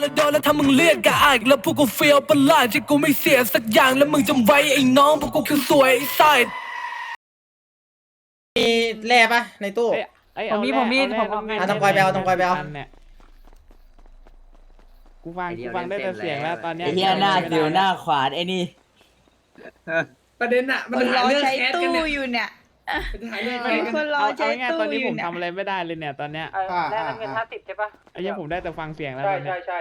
แล้วโดนแล้วถ้ามึงเรียกกะอายแล้วพวกกูเฟียวประหลาดที่กูไม่เสียสักอย่างแล้วมึงจำไว้ไอ้น้องพวกกูคือสวยไอ้ไซดมีแร่ปะในตู้ เอ้ยเอ้ยผมมีเาผมมีแร่ผมเอาแร่อะต้องกอยไปเอาต้องกอยไปเอานเนี่ยกูฟังกูฟังได้แต่เสียงแล้วตอนเนี้ยไอ้เหี้ยหน้าไม่ได้คิวหน้าขวานไอ้นี่ ประเด็นอะมันคนหารอเรื่องใช้แคสตู้กันเนี่ย อยู่เนี่ย มันหาเรื่องมีแคสคกันนรอเอาใช้เอาง่ายๆตู้ตอนอนี้ผยู่มเนี่ยทำอะไรไม่ได้เลยเนี่ยตอนเนี้ยแลกเงินห้าสิบใช่ปะไอ้เหี้ยังผมได้แต่ฟังเสียงแล้วใช่ตอนเนี้ใช่ยใช่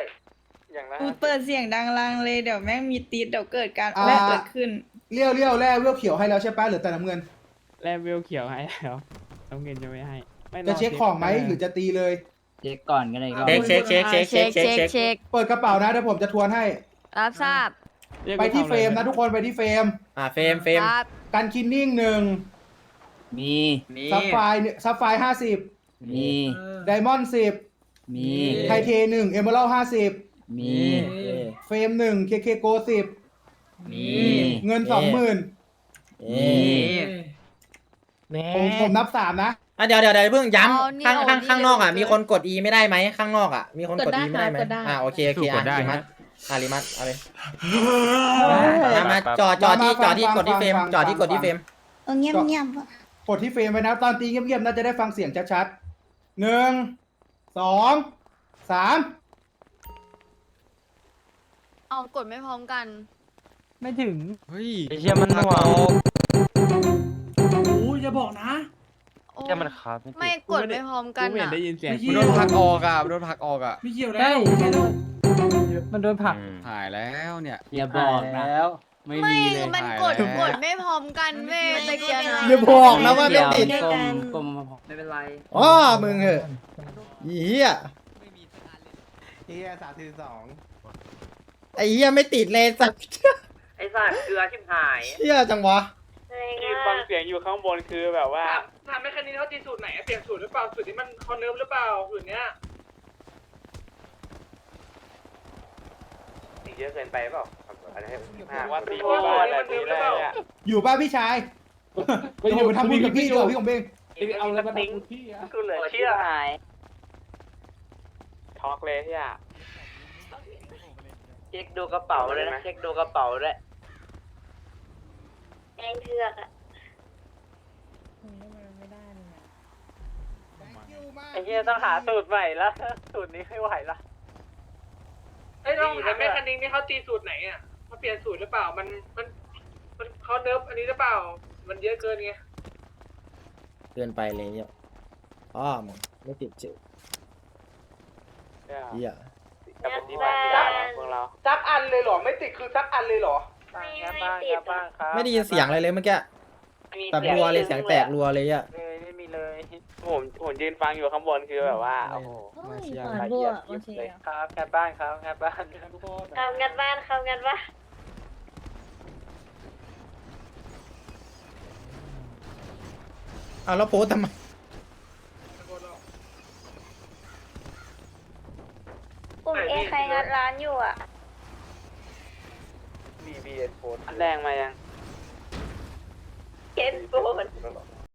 อย่างละกูเปิดเสียงดังลังเลยเดี๋ยวแม่งมีตีดเดี๋ยวเกิดการอ่า แลกเกิดขึ้น เลี้ยวเลี้ยวแร่เลี้ยวเขียวให้แล้วใช่ปะเหลือแต่น้ำเงินแร่เวลเขียวให้แล้วน้ำเงินจะไม่ให้ไม่รจะเช็คของไหมหรือจะตีเลย เช็คก่อนก็ได้ก็เช็คเช็คเช็คเช็คเช็คเช็คเช็คเปิดกระเป๋านะเดี๋ยวผมจะทวนให้ รับทราบรียกไปกูที่ทำเฟรมนะทุกคนไปที่เฟรม อ่าเฟรมเฟรม ครับกันคินนิ่งหนึ่ง มีซับไฟซับไฟห้าสิบมีไดมอนด์สิบมีไทเทหนึ่งเอเมอรัลห้าสิบมี เฟรมหนึ่งเคเคโกสิบมีเงินสองหมื่นมีผมผมนับสามนะ อะเดี๋ยวเดี๋ยวเดี๋ยวเพิ่งย้เอานี่ำข้างเอาข้างนี่ข้างนอกอะเลยมีคนกด E ไม่ได้ไหมข้างนอกอะมีคนกด E ไม่ได้ไหมกดได้ อ่าโอเคโอเคสู้กอะดได้ลิมันะสอะลิมัสเอาเลยมามาจอดจอดที่จอดที่กดที่เฟรมจอดที่กดที่เฟรม เออเงียบเงียบ กดที่เฟรมไปนะ ตอนตีเงียบๆน่าจะได้ฟังเสียงชัดๆหนึ่งสองสามเอากดไม่พร้อมกัน ไม่ถึง เฮ้ยไอ้เชี่ยมันหน่วงโอ้ยอย่าบอกนะ โอ้เชี่ยมันครับไม่กดไม่พร้อมกันกูไม่เห็นอะได้ยินเสียงไม่เหี้ยโดนพักออกอะโดนพักออกอะไม่เกี่ยวแล้วใช่ไม่ใช่แล้วมันโดนผลักหายแล้วเนี่ย อย่าบอกนะไม่ ไม่มีเลยมันกดกดไม่พร้อมกันเว้ยตะเกียบอย่าบอกนะว่าไม่เดี๋ยวติดกลมกลมมาพอไม่เป็นไรอ๋อมึงเหอะเหี้ยเฮียสามสี่สองไอ้เหี้ยไม่ติดเลยสัตว์ไอ้สัตว์เกลือชิบหายเหี้ยจังวะที่ฟังเสียงอยู่ข้างบนคือแบบว่าถามแม่คันนี้เขาตีสูตรไหนอะเปลี่ยนสูตรหรือเปล่าสูตรนี้มันคอนเนิร์ฟหรือเปล่าสูตรเนี้ยตีเยอะเกินไปเปล่า อะไรให้ห้าว่าตีที่บ้านอะตีได้อะอยู่ป่ะพี่ชายเดี๋ยวผมไปทำบุญกับพี่ดีกว่าพี่ของเบงเอาแล้วติ้งกูเหลือเชื่อหายช็อกเลยที่อะเช็คดูกระเป๋าเลยนะเช็คดูกระเป๋าด้วยแองเถือกอะไอ้เหี้ยต้องหาสูตรใหม่ละสูตรนี้ไม่ไหวละเอ้ยลองถามแม่คันนี้นี่เขาตีสูตรไหนอะ เขาเปลี่ยนสูตรหรือเปล่า มัน มัน มันเขาเนิร์ฟอันนี้หรือเปล่า มันเยอะเกินไง เกินไปเลยเนี่ยอ๋อมึงไม่ติดจืดเหี้ยกับปฏิบัติการพวกเราซักอันเลยเหรอ ไม่ติดคือซักอันเลยเหรอบ้างครับบ้างครับบ้างครับไม่ได้ยินเสียงอะไรเลยเมื่อกี้แบบรัวเลยเสียงแตกรัวเลยอะเลยไม่มีเลย ผม ผมยืนฟังอยู่ข้างบนคือแบบว่าโอ้โหมาเชียร์ละเอียดยิบเลยครับงานบ้านครับงานบ้านทำงานบ้านทำงานบ้านเอาแล้วโพสต์ทำไมกลุ่มเอใครงัดร้านอยู่อะมีบีเอ็นโฟนอันแรงมายังเก็ตโฟน